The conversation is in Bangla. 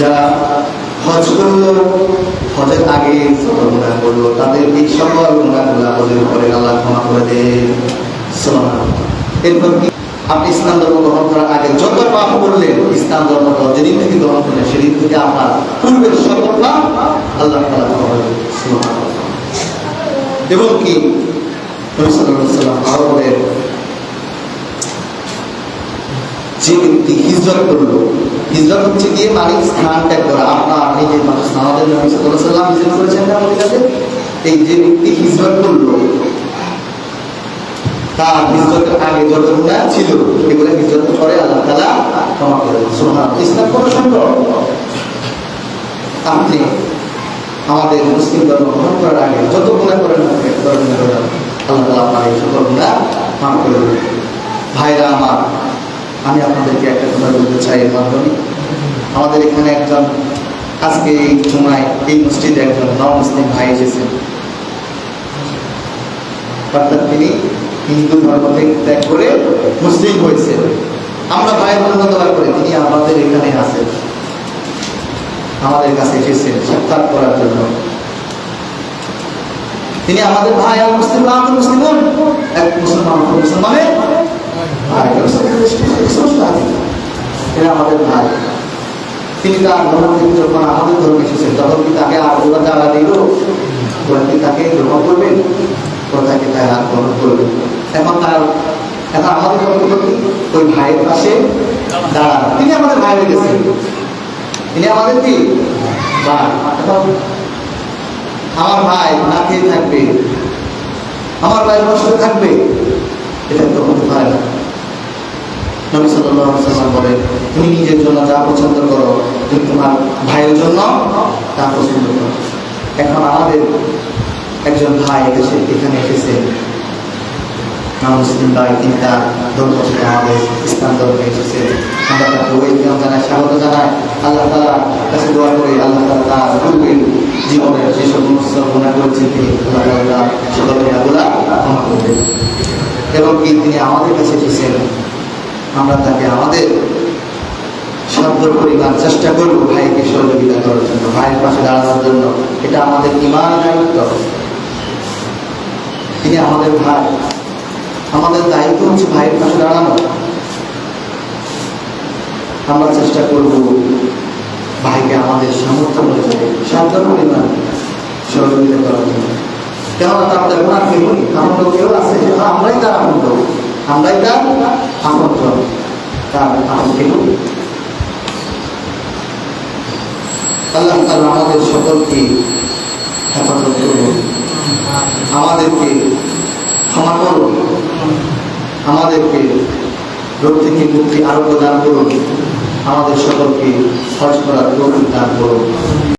যারা হজ করল হজের আগে করল তাদের এই সকল হজের পরে আল্লাহ ক্ষমা করে দেন। এরপর কি? আপনি ইসলাম ধর্ম গ্রহণ করার আগে যত পাপ করলেন, ইসলাম ধর্ম যেদিন থেকে গ্রহণ করলেন সেদিন থেকে আপনার পূর্বের সকল পাপ আল্লাহ তাআলা ক্ষমা করে এবং কি? যে ব্যক্তি হিজরত করল হিজরত হচ্ছে গিয়ে মানে স্থান ত্যাগ করা। আপনার নিজের মানুষ আমাদের নবী ওয়াসাল্লাম হিজরত করেছেন না মদিনাতে এই যে ব্যক্তি হিজরত করল তার হিজরতের আগে যত ছিল এগুলো হিজরতের পরে আল্লাহ তাআলা ক্ষমা করে সুবহানাল্লাহ। ইসলাম কত সুন্দর আপনি আমাদের মুসলিম ধর্ম গ্রহণ করার আগে যত গুণা করেন কেন, আল্লাহ তাআলা আপনার এই সকল গুণা মাফ করে দেবেন। ভাইরা আমার আমি আপনাদেরকে একটা কথা বলতে চাই এর মাধ্যমে। আমাদের এখানে একজন আজকে এই জুমায় এই মসজিদে একজন নন মুসলিম ভাই এসেছেন অর্থাৎ তিনি হিন্দু ধর্ম ত্যাগ করে মুসলিম হয়েছে। আমরা ভাইয়ের ধন্যবাদ করে তিনি আমাদের এখানে আছেন আমাদের কাছে এসেছেন সাক্ষাৎ করার জন্য। তিনি আমাদের ভাই আর মুসলিম না আমরা মুসলিম এক মুসলমান মুসলমানের ভাই। তিনি আমাদের ভাই। তিনি তার ধর্ম থেকে যখন আমাদের ধর্মে এসেছেন, তখন কি তাকে আর ওরা যারা দিল? ওরা কি তাকে গ্রহণ করবেন? ওরা তাকে তাই আর গ্রহণ করবেন এখন তার এখন আমাদের কর্তব্য কি ওই ভাইয়ের পাশে দাঁড়ানো। তিনি আমাদের ভাই হয়ে গেছেন। তিনি আমাদের কি? আমার ভাই না খেয়ে থাকবে। আমার ভাই কষ্ট থাকবে। এটা তো হতে পারে নবী সাল্লাল্লাহু আলাইহি ওয়াসাল্লাম বলেন তুমি নিজের জন্য যা পছন্দ করো, তুমি তোমার ভাইয়ের জন্য তা পছন্দ করো। এখন আমাদের একজন ভাই এসে, এখানে এসেছে। মুসলিম ভাই তিনি তার ধর্ম থেকে আমাদের ইসলাম ধর্মে এসেছে। আমরা তাকে ওয়েলকাম জানাই, স্বাগত জানাই। আল্লাহ তালা কাছে দোয়া করে, আল্লাহ তালা তার পূর্বের জীবনে যে সমস্ত গুণা করেছেন, তিনি আল্লাহ সকল গুণাগুলা ক্ষমা করবেন এবং কি তিনি আমাদের কাছে এসেছেন আমরা তাকে আমাদের সাধ্য পরিমাণ চেষ্টা করব ভাইকে সহযোগিতা করার জন্য, ভাইয়ের পাশে দাঁড়ানোর জন্য। এটা আমাদের ইমান দায়িত্ব তিনি আমাদের ভাই। আমাদের দায়িত্ব হচ্ছে ভাইয়ের পাশে দাঁড়ানো। আমরা চেষ্টা করব ভাইকে আমাদের সামর্থ্য অনুযায়ী পরিমাণ সহযোগিতা করার জন্য। কেননা তার তেমন আর কেউ নেই আপন কেউ আছে আমরাই তার আপন আমরাই তার আপন জন। তার আপন কেউ নেই। আল্লাহ তালা আমাদের সকলকে হেফাজত করুন। আমাদেরকে ক্ষমা করুন। আমাদেরকে রোগ থেকে মুক্তি আরোগ্য দান করুন। আমাদের সকলকে হজ করার দান করুন।